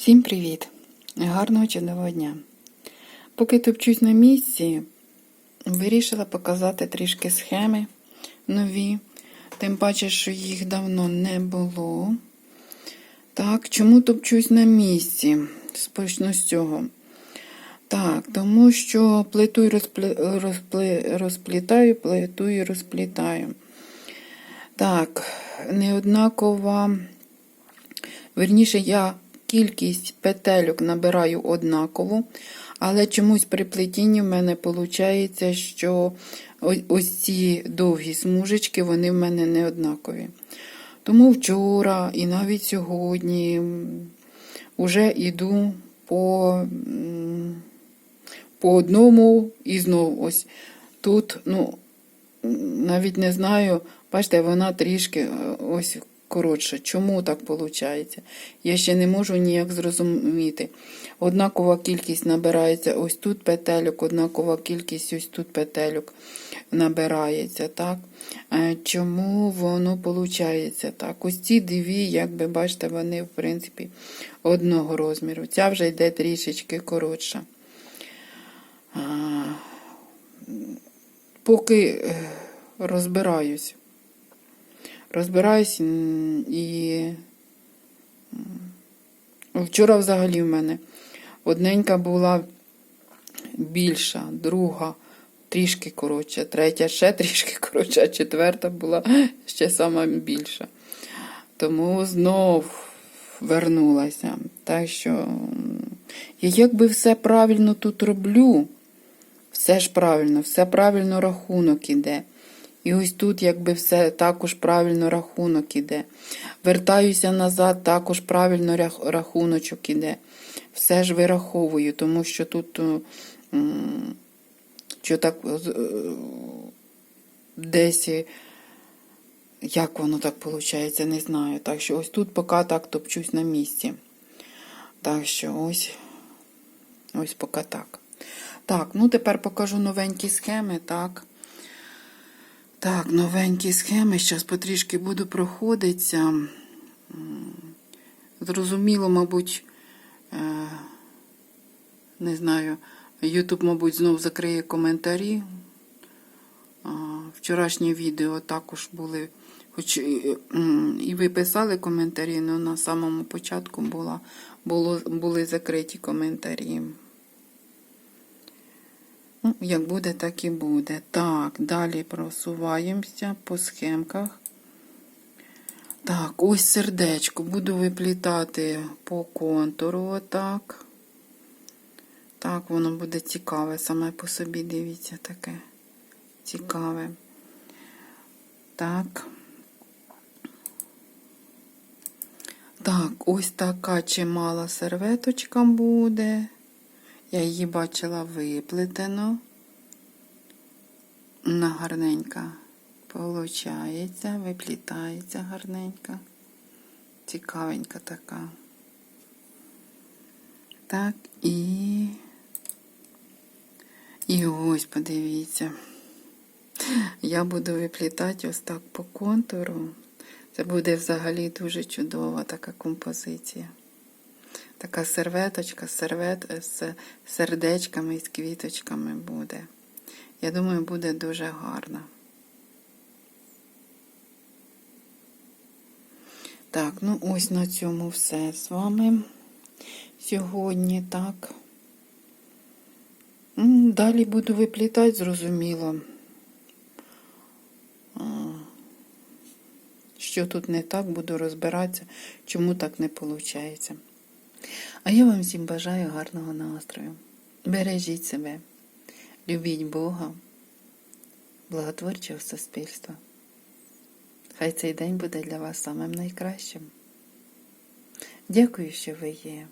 Всім привіт! Гарного чудового дня! Поки топчусь на місці, вирішила показати трішки схеми нові. Тим паче, що їх давно не було. Так, чому топчусь на місці? Спочну з цього. Так, тому що плиту і розплі... розплі... розплітаю, плиту і розплітаю. Так, неоднакова. Верніше, я кількість петельок набираю однаково, але чомусь при плетінні в мене виходить, що ось ці довгі смужечки, вони в мене не однакові. Тому вчора і навіть сьогодні вже йду по по одному і знову ось тут, ну, навіть не знаю, бачите, вона трішки ось коротша. Чому так виходить? Я ще не можу ніяк зрозуміти. Однакова кількість набирається ось тут петельок, однакова кількість ось тут петельок набирається. так? Чому воно виходить так? Ось ці дві, як ви бачите, вони, в принципі, одного розміру. Ця вже йде трішечки коротша. Поки розбираюсь. Розбираюсь і вчора взагалі в мене одненька була більша, друга трішки коротша, третя ще трішки коротша, а четверта була ще сама більша. Тому знов вернулася. Так що я якби все правильно тут роблю, все ж правильно, все правильно рахунок іде. І ось тут, якби все також правильно рахунок іде. Вертаюся назад, також правильно рахуночок іде. Все ж вираховую, тому що тут що так десь, як воно так виходить, не знаю. Так що ось тут поки так топчусь на місці. Так що ось, ось поки так. Так, ну тепер покажу новенькі схеми, так. Так, новенькі схеми. Зараз потрішки буду проходитися. Зрозуміло, мабуть, е, не знаю, Ютуб, мабуть, знов закриє коментарі. Вчорашнє відео також були, хоч і ви писали коментарі, але на самому початку була, було, були закриті коментарі. Як буде, так і буде. Так, далі просуваємося по схемках. Так, ось сердечко. Буду виплітати по контуру, отак. Так, воно буде цікаве, саме по собі, дивіться, таке цікаве. Так. Так, ось така чимала серветочка буде. Я її бачила виплетено. На гарненька получається, виплітається гарненька. Цікавенька така. Так, і і ось, подивіться. Я буду виплітати ось так по контуру. Це буде взагалі дуже чудова така композиція. Така серветочка, сервет з сердечками і з квіточками буде. Я думаю, буде дуже гарна. Так, ну ось на цьому все з вами сьогодні, так. Далі буду виплітати, зрозуміло. Що тут не так, буду розбиратися, чому так не виходить. А я вам всім бажаю гарного настрою. Бережіть себе, любіть Бога, благотворчого суспільства. Хай цей день буде для вас самим найкращим. Дякую, що ви є.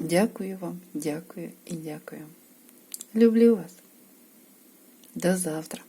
Дякую вам, дякую і дякую. Люблю вас. До завтра.